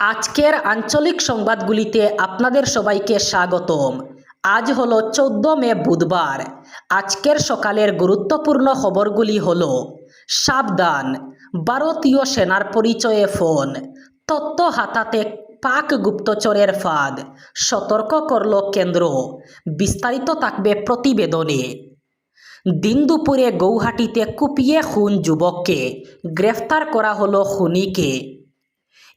আজকের আঞ্চলিক সংবাদগুলিতে আপনাদের সবাইকে স্বাগতম। আজ হলো চোদ্দ মে বুধবার। আজকের সকালের গুরুত্বপূর্ণ খবরগুলি হল, সাবধান, ভারতীয় সেনার পরিচয়ে ফোন তত্ত্ব হাতাতে পাক গুপ্তচরের ফাঁদ, সতর্ক করল কেন্দ্র, বিস্তারিত থাকবে প্রতিবেদনে। দিন দুপুরে গৌহাটিতে কুপিয়ে খুন যুবককে গ্রেফতার করা হলো খুনিকে।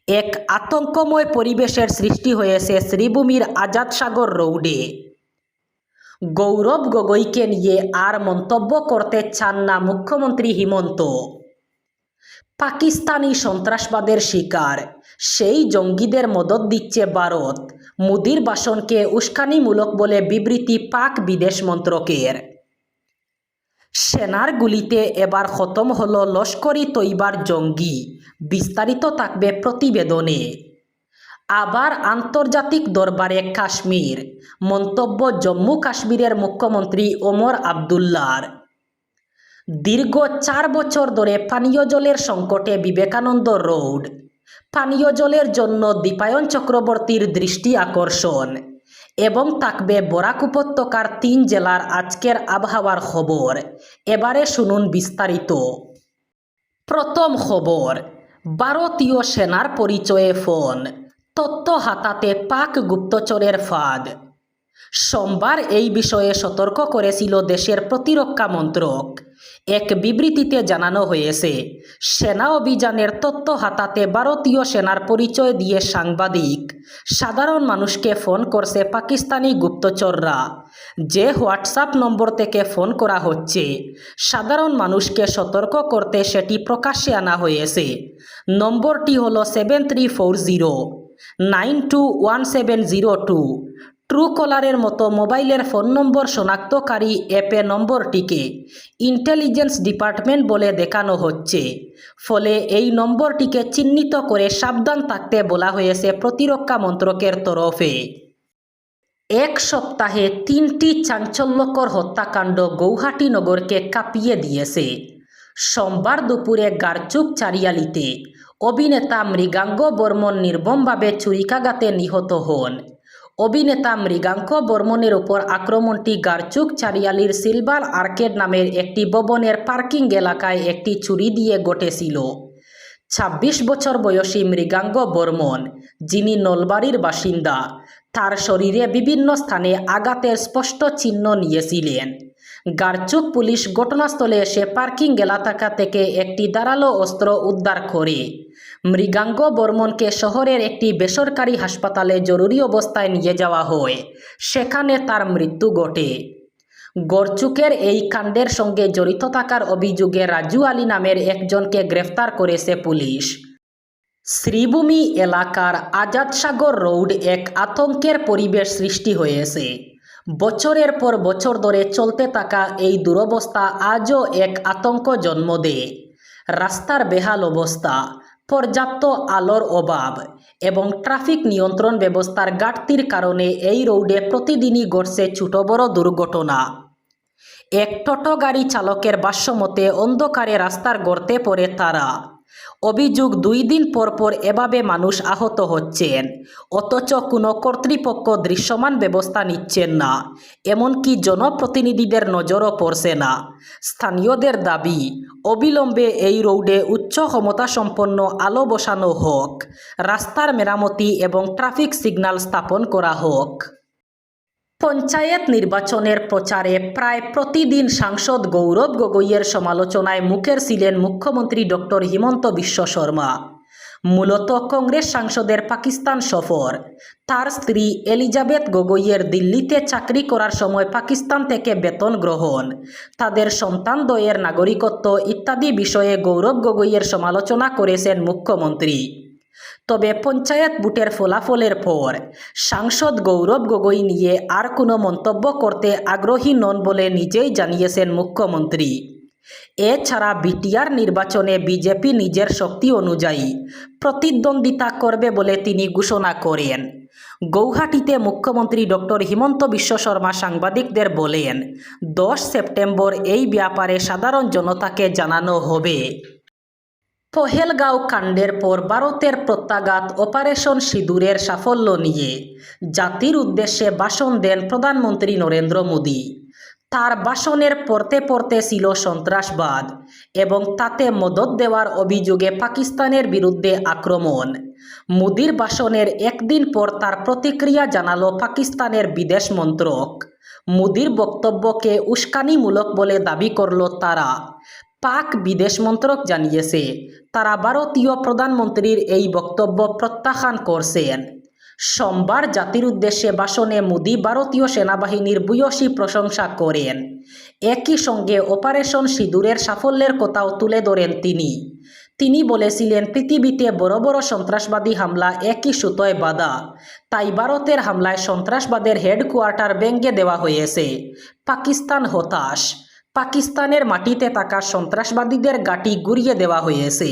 এক আতঙ্কময় পরিবেশের সৃষ্টি হয়েছে শ্রীভূমির আজাদ সাগর রোডে। গৌরব গগৈকে নিয়ে আর মন্তব্য করতে চান না মুখ্যমন্ত্রী হিমন্ত। পাকিস্তানি সন্ত্রাসবাদের শিকার, সেই জঙ্গিদের মদত দিচ্ছে ভারত, মোদির ভাষণকে উস্কানিমূলক বলে বিবৃতি পাক বিদেশ মন্ত্রকের। সেনার গুলিতে এবার খতম হলো লস্করি তৈবার জঙ্গি। বিস্তারিত থাকবে প্রতিবেদনে। আবার আন্তর্জাতিক দরবারে কাশ্মীর। মন্তব্য জম্মু কাশ্মীরের মুখ্যমন্ত্রী ওমর আবদুল্লার। দীর্ঘ চার বছর ধরে পানীয় জলের সংকটে বিবেকানন্দ রোড। পানীয় জলের জন্য দীপায়ন চক্রবর্তীর দৃষ্টি আকর্ষণ। এবং থাকবে বরাক উপত্যকার তিন জেলার আজকের আবহাওয়ার খবর। এবারে শুনুন বিস্তারিত। প্রথম খবর, ভারতীয় সেনার পরিচয়ে ফোন। তত্ত্ব হাতাতে পাক গুপ্তচরের ফাঁদ। সোমবার এই বিষয়ে সতর্ক করেছিল দেশের প্রতিরক্ষা মন্ত্রক। এক বিবৃতিতে জানানো হয়েছে, সেনা অভিযানের তথ্য হাতাতে ভারতীয় সেনার পরিচয় দিয়ে সাংবাদিক, সাধারণ মানুষকে ফোন করছে পাকিস্তানি গুপ্তচররা। যে হোয়াটসঅ্যাপ নম্বর থেকে ফোন করা হচ্ছে, সাধারণ মানুষকে সতর্ক করতে সেটি প্রকাশ্যে আনা হয়েছে। নম্বরটি হলো seven three four zero, nine two one seven zero two true কলারের মতো মোবাইলের ফোন নম্বর শনাক্তকারী অ্যাপে নম্বরটিকে ইন্টেলিজেন্স ডিপার্টমেন্ট বলে দেখানো হচ্ছে। ফলে এই নম্বরটিকে চিহ্নিত করে সাবধান থাকতে বলা হয়েছে প্রতিরক্ষা মন্ত্রকের তরফে। এক সপ্তাহে তিনটি চাঞ্চল্যকর হত্যাকাণ্ড গৌহাটি নগরকে কাঁপিয়ে দিয়েছে। সোমবার দুপুরে গারচুক চারিয়ালিতে অভিনেতা মৃগাঙ্গ বর্মন নির্মমভাবে ছুরিকাঘাতে নিহত হন। অভিনেতা মৃগাঙ্ক বর্মনের উপর আক্রমণটি গারচুক চারিয়ালির সিলভার আর্কেড নামের একটি ভবনের পার্কিং এলাকায় একটি ছুরি দিয়ে গটেছিল ছাব্বিশ বছর বয়সী মৃগাঙ্গ বর্মন যিনি নলবাড়ির বাসিন্দা, তার শরীরে বিভিন্ন স্থানে আঘাতের স্পষ্ট চিহ্ন নিয়েছিলেন। গারচুক পুলিশ ঘটনাস্থলে এসে পার্কিং এলাকা থেকে একটি ধারালো অস্ত্র উদ্ধার করে। মৃগাঙ্গ বর্মনকে শহরের একটি বেসরকারি হাসপাতালে জরুরি অবস্থায় নিয়ে যাওয়া হয়। সেখানে তার মৃত্যু ঘটে। গরচুকের এই কাণ্ডের সঙ্গে জড়িত থাকার অভিযোগে রাজু আলী নামের একজনকে গ্রেফতার করেছে পুলিশ। শ্রীভূমি এলাকার আজাদ সাগর রোড এক আতঙ্কের পরিবেশ সৃষ্টি হয়েছে। বছরের পর বছর ধরে চলতে থাকা এই দুরবস্থা আজও এক আতঙ্ক জন্ম দেয়। রাস্তার বেহাল অবস্থা, পর্যাপ্ত আলোর অভাব এবং ট্রাফিক নিয়ন্ত্রণ ব্যবস্থার ঘাটতির কারণে এই রোডে প্রতিদিনই ঘটছে ছোট বড় দুর্ঘটনা। এক টোটো গাড়ি চালকের ভাষ্যমতে অন্ধকারে রাস্তার গর্তে পড়ে তারা। অভিযোগ দুই দিন পর পর এভাবে মানুষ আহত হচ্ছেন। অথচ কোনো কর্তৃপক্ষ দৃশ্যমান ব্যবস্থা নিচ্ছেন না। এমনকি জনপ্রতিনিধিদের নজরও পড়ছে না। স্থানীয়দের দাবি, অবিলম্বে এই রোডে উচ্চ ক্ষমতাসম্পন্ন আলো বসানো হোক, রাস্তার মেরামতি এবং ট্রাফিক সিগন্যাল স্থাপন করা হোক। পঞ্চায়েত নির্বাচনের প্রচারে প্রায় প্রতিদিন সাংসদ গৌরব গগৈয়ের সমালোচনায় মুখের ছিলেন মুখ্যমন্ত্রী ডক্টর হিমন্ত বিশ্ব শর্মা। মূলত কংগ্রেস সাংসদের পাকিস্তান সফর। তার স্ত্রী এলিজাবেথ গগৈয়ের দিল্লিতে চাকরি করার সময় পাকিস্তান থেকে বেতন গ্রহণ। তাদের সন্তানদ্বয়ের নাগরিকত্ব ইত্যাদি বিষয়ে গৌরব গগৈয়ের সমালোচনা করেছেন মুখ্যমন্ত্রী। তবে পঞ্চায়েত বুটের ফলাফলের পর সাংসদ গৌরব গগৈ নিয়ে আর কোনো মন্তব্য করতে আগ্রহী নন বলে নিজেই জানিয়েছেন মুখ্যমন্ত্রী। এছাড়া বিটিআর নির্বাচনে বিজেপি নিজের শক্তি অনুযায়ী প্রতিদ্বন্দ্বিতা করবে বলে তিনি ঘোষণা করেন। গৌহাটিতে মুখ্যমন্ত্রী ডক্টর হিমন্ত বিশ্ব শর্মা সাংবাদিকদের বলেন, দশ সেপ্টেম্বর এই ব্যাপারে সাধারণ জনতাকে জানানো হবে। পহেলগাঁও কাণ্ডের পর ভারতের প্রত্যাঘাত অপারেশন সিঁদুরের সাফল্য নিয়ে। জাতির উদ্দেশ্যে ভাষণ দেন প্রধানমন্ত্রী নরেন্দ্র মোদী। তার ভাষণের পড়তে পড়তে ছিল সন্ত্রাসবাদ এবং তাতে মদত দেওয়ার অভিযোগে পাকিস্তানের বিরুদ্ধে আক্রমণ। মোদির ভাষণের একদিন পর তার প্রতিক্রিয়া জানালো পাকিস্তানের বিদেশ মন্ত্রক। মোদির বক্তব্যকে উস্কানিমূলক বলে দাবি করল তারা। পাক বিদেশ মন্ত্রক জানিয়েছে, তারা ভারতীয় প্রধানমন্ত্রীর এই বক্তব্য প্রত্যাখ্যান করছেন। সোমবার জাতির উদ্দেশ্যে ভাষণে মোদি ভারতীয় সেনাবাহিনীর ভূয়সী প্রশংসা করেন। একই সঙ্গে অপারেশন সিঁদুরের সাফল্যের কথাও তুলে ধরেন তিনি। তিনি বলেছিলেন, পৃথিবীতে বড় বড় সন্ত্রাসবাদী হামলা একই সুতোয় বাধা। তাই ভারতের হামলায় সন্ত্রাসবাদের হেডকোয়ার্টার ভেঙে দেওয়া হয়েছে। পাকিস্তান হতাশ। পাকিস্তানের মাটিতে থাকা সন্ত্রাসবাদীদের গাটি গুড়িয়ে দেওয়া হয়েছে।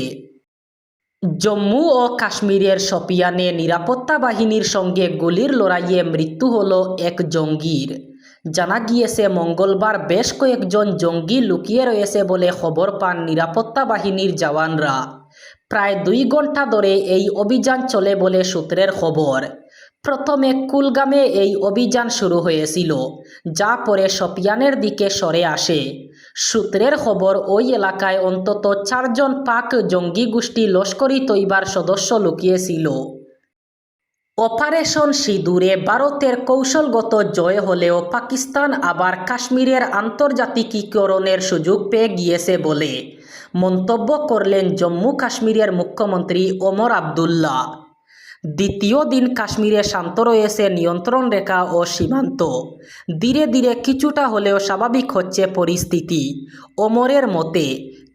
জম্মু ও কাশ্মীরের শপিয়ানে নিরাপত্তা বাহিনীর সঙ্গে গুলির লড়াইয়ে মৃত্যু হল এক জঙ্গির। জানা গিয়েছে, মঙ্গলবার বেশ কয়েকজন জঙ্গি লুকিয়ে রয়েছে বলে খবর পান নিরাপত্তা বাহিনীর জওয়ানরা। প্রায় দুই ঘণ্টা ধরে এই অভিযান চলে বলে সূত্রের খবর। প্রথমে কুলগামে এই অভিযান শুরু হয়েছিল, যা পরে সপিয়ানের দিকে সরে আসে। সূত্রের খবর, ওই এলাকায় অন্তত চারজন পাক জঙ্গি গোষ্ঠী লস্করি তৈবার সদস্য লুকিয়েছিল। অপারেশন সিঁদুরে ভারতের কৌশলগত জয় হলেও পাকিস্তান আবার কাশ্মীরের আন্তর্জাতিকীকরণের সুযোগ পেয়ে গিয়েছে বলে মন্তব্য করলেন জম্মু কাশ্মীরের মুখ্যমন্ত্রী ওমর আবদুল্লাহ। দ্বিতীয় দিন কাশ্মীরে শান্ত রয়েছে নিয়ন্ত্রণ রেখা ও সীমান্ত। ধীরে ধীরে কিছুটা হলেও স্বাভাবিক হচ্ছে পরিস্থিতি। ওমরের মতে,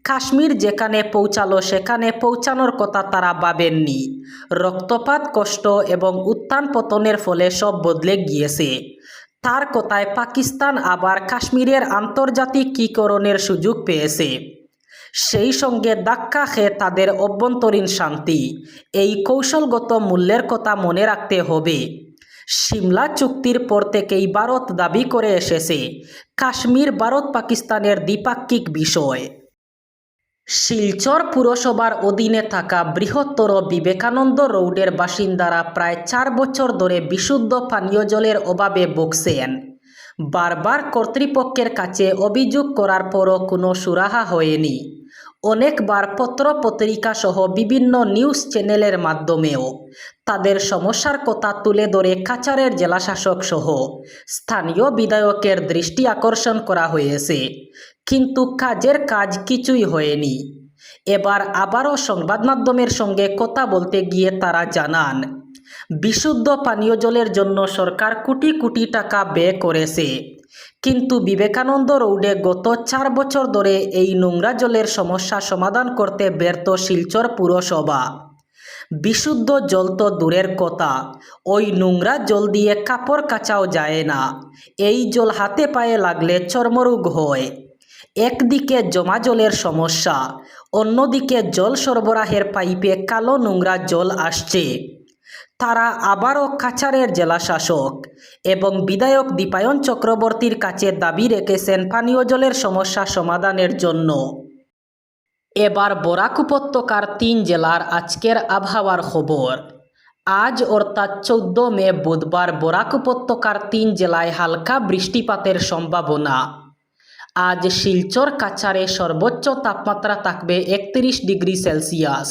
কাশ্মীর যেখানে পৌঁছালো সেখানে পৌঁছানোর কথা তারা ভাবেননি। রক্তপাত, কষ্ট এবং উত্থান পতনের ফলে সব বদলে গিয়েছে। তার কথায় পাকিস্তান আবার কাশ্মীরের আন্তর্জাতিকীকরণের সুযোগ পেয়েছে। সেই সঙ্গে ধাক্কা খেয়ে তাদের অভ্যন্তরীণ শান্তি। এই কৌশলগত মূল্যের কথা মনে রাখতে হবে। সিমলা চুক্তির পর থেকেই ভারত দাবি করে এসেছে, কাশ্মীর ভারত পাকিস্তানের দ্বিপাক্ষিক বিষয়। শিলচর পুরসভার অধীনে থাকা বৃহত্তর বিবেকানন্দ রোডের বাসিন্দারা প্রায় চার বছর ধরে বিশুদ্ধ পানীয় জলের অভাবে ভুগছেন। বারবার কর্তৃপক্ষের কাছে অভিযোগ করার পরও কোনো সুরাহা হয়নি। অনেকবার পত্র পত্রিকা সহ বিভিন্ন নিউজ চ্যানেলের মাধ্যমেও তাদের সমস্যার কথা তুলে ধরে কাচারের জেলাশাসক সহ স্থানীয় বিধায়কের দৃষ্টি আকর্ষণ করা হয়েছে। কিন্তু কাজের কাজ কিছুই হয়নি। এবার আবারও সংবাদ মাধ্যমের সঙ্গে কথা বলতে গিয়ে তারা জানান, বিশুদ্ধ পানীয় জলের জন্য সরকার কোটি কোটি টাকা ব্যয় করেছে। কিন্তু বিবেকানন্দ রোডে গত চার বছর ধরে এই নোংরা জলের সমস্যা সমাধান করতে ব্যর্থ শিলচর পুরসভা। বিশুদ্ধ জল তো দূরের কথা, ওই নোংরা জল দিয়ে কাপড় কাচাও যায় না, এই জল হাতে পায়ে লাগলে চর্মরোগ হয়। একদিকে জমা জলের সমস্যা, অন্যদিকে জল সরবরাহের পাইপে কালো নোংরা জল আসছে। তারা আবারও কাছাড়ের জেলাশাসক এবং বিধায়ক দীপায়ন চক্রবর্তীর কাছে দাবি রেখেছেন পানীয় জলের সমস্যা সমাধানের জন্য। এবার বরাক উপত্যকার তিন জেলার আজকের আবহাওয়ার খবর। আজ অর্থাৎ চৌদ্দ মে বুধবার বরাক উপত্যকার তিন জেলায় হালকা বৃষ্টিপাতের সম্ভাবনা। আজ শিলচর কাছারে সর্বোচ্চ তাপমাত্রা থাকবে একত্রিশ ডিগ্রি সেলসিয়াস।